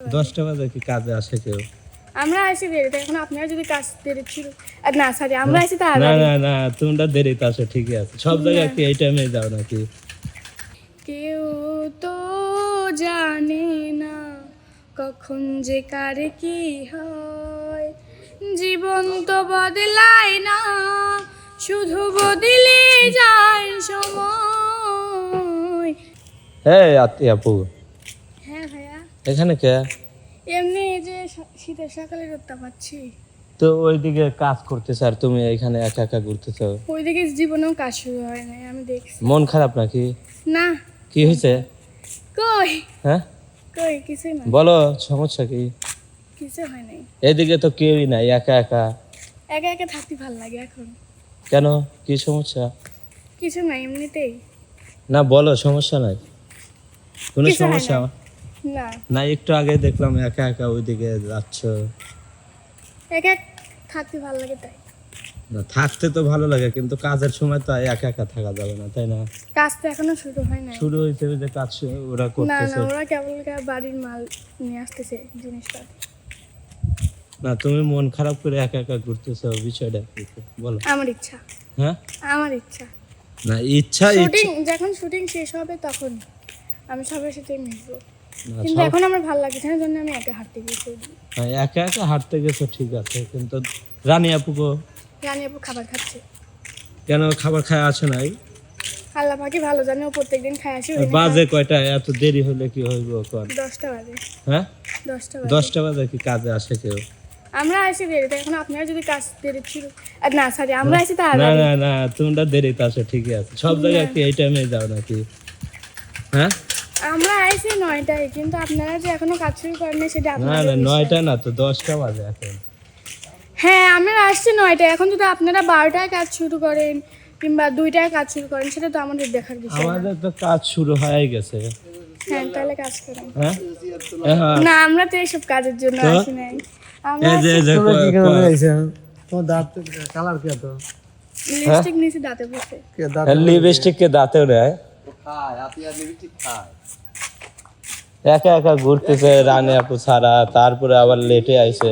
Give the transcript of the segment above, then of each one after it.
দশটা বাজে কি কাজে আসে কেউ? আমরা আসি দেরিতে এখন আপনারা যদি কাজ দেরি ছিল আর না সরি আমরা আসি না তাড়াতাড়ি। না না তোমরা দেরিতে আসো ঠিকই আছে। সব জায়গায় কি এই টাইমে যাও নাকি? কেউ তো জানে না কখন যে কার কি হয়। জীবন তো বদলায় না শুধু বদলে যায় সময়। হ্যাঁ আপু এখানে কে? এমনি এই যে শীতের সকালে রোদটা পাচ্ছি। তো ওইদিকে কাজ করতেছে আর তুমি এখানে একা একা ঘুরতেছো? ওইদিকে জীবনেও কাজ শুরু হয় নাই আমি দেখছি। মন খারাপ নাকি? না। কি হয়েছে? কই? হ্যাঁ? কই? কিছুই না। বলো সমস্যা কি? কিছু হয় নাই। এদিকে তো কেউই নাই একা একা। একা একা থাকতে ভালো লাগে এখন। কেন? কি সমস্যা? কিছু নাই এমনিতেই। না বলো সমস্যা নাই। কোনো কিছু সমস্যা না। না একটু আগে দেখলাম একা একা ওইদিকে যাচ্ছ। একা থাকতে ভালো লাগে তাই। না থাকতে তো ভালো লাগে কিন্তু কাজের সময় তো একা একা থাকা যাবে না তাই না? কাজ তো এখনও শুরু হয় নাই। শুরু হয়েছে যে কাজ ওরা করতেছে না ওরা কেবল বাড়ির মাল নিয়ে আসতেছে জিনিসটা। না তুমি মন খারাপ করে একা একা ঘুরতেছো বিষয়টা বলো। আমার ইচ্ছা। হ্যাঁ? আমার ইচ্ছা। না ইচ্ছা শুটিং যখন শুটিং শেষ হবে তখন আমি সবার সাথে মিশবো। না, কিন্তু এখন আমার ভালো লাগছে না জন্য আমি একা হাঁটতে গেছি না, একা একা হাঁটতে গেছো ঠিক আছে কিন্তু রানী আপুকো রানী আপু খাবার খাচ্ছে। কেন খাবার খায় আসে নাই? আল্লাহ পাখি ভালো জানে ও প্রত্যেকদিন খায় আসি বাজে কয়টা? এত দেরি হলে কি হইব কোন খায় দশটা বাজে। হ্যাঁ? দশটা বাজে। দশটা বাজে কি কাজে আসে কেউ? আমরা আসি দেরিতে এখন আপনারা যদি কাজ দেরি ছিল আর না সরি আমরা আসি না না না তোমরা দেরিতে আসো ঠিকই আছে। সব জায়গায় কি এই টাইমে যাও নাকি? হ্যাঁ? আমরা আইছি নয়টায় কিন্তু আপনারা যে এখনও কাজ শুরু করেননি সেটা না আপনাদের না নয়টা না তো দশটা বাজে এখন। হ্যাঁ আমরা আসছি নয়টায়। এখন যদি আপনারা বারোটায় কাজ শুরু করেন কিংবা দুইটায় কাজ শুরু করেন সেটা তো আমাদের দেখার বিষয় আমাদের তো কাজ শুরু হয়ে গেছে। হ্যাঁ তাহলে কাজ করেন। হ্যাঁ? হ্যাঁ। না আমরা তো এইসব কাজের জন্য? আসি নাই। তোমার দাঁত কালার কি তো লিপস্টিক নিয়েছি দাঁতে বসে। কে লিপস্টিক কে দাঁতেও নেয়। একা একা ঘুরতেছে রানে আপু ছাড়া তারপরে আবার লেটে আইছে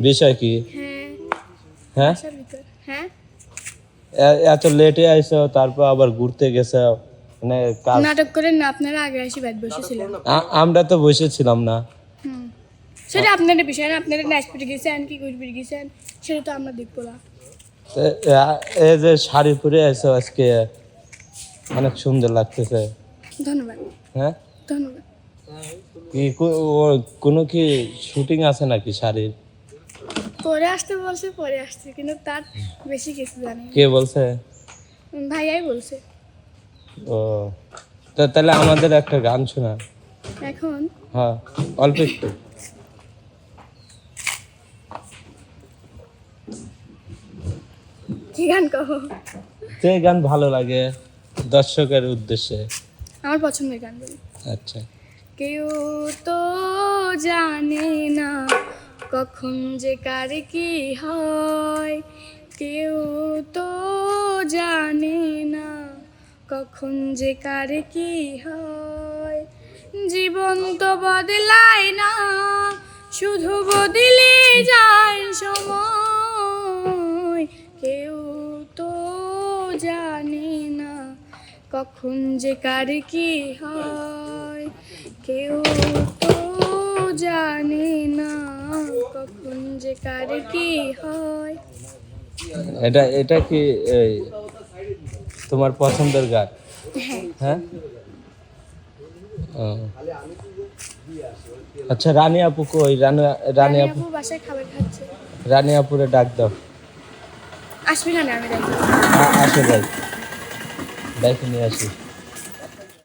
বিষয় কি? হ্যাঁ। হ্যাঁ? হ্যাঁ? এত লেটে আইছো তারপর আবার ঘুরতে গেছে মানে নাটক করেন না আপনারা আগে এসে ব্যাট বসেছিলেন। আমরা তো বসেছিলাম না। সেটা আপনাদের বিষয় না আপনারা নাচপিটে গেছেন কি ঘুরপিটে গেছেন সেটা তো আমরা দেখব না। এ- এই যে শাড়ি পরে আইছো আজকে অনেক সুন্দর লাগতেছে। ধন্যবাদ। হ্যাঁ? ধন্যবাদ। কি কোনো কি শুটিং আছে নাকি শাড়ির? পরে আসতে বলছে পরে আসছে কিন্তু তার বেশি কিছু জানি কে বলছে? ভাইয়াই বলছে। ও তো তাহলে আমাদের একটা গান শোনা। এখন? হ্যাঁ অল্প একটু। কি গান কহ যে গান ভালো লাগে। দর্শকের উদ্দেশ্যে? আমার পছন্দের গান বলি। আচ্ছা। কেউ তো জানে না কখন যে কার কি হয়। কেউ তো জানে না কখন যে কার কি হয়। জীবন তো বদলায় না শুধু বদলে কখন যে কার কি হয় কেউ তো জানে না কখন যে কার কি হয়। এটা এটা কি তোমার পছন্দের গান? হ্যাঁ। হ্যাঁ? আচ্ছা রানী আপু কই? রানী রানী আপু? বাসায় খাবার খাচ্ছে। রানী আপুরে ডাক দাও। আসবি না আমি দেখি আ- আসো দেখে নিয়ে আসি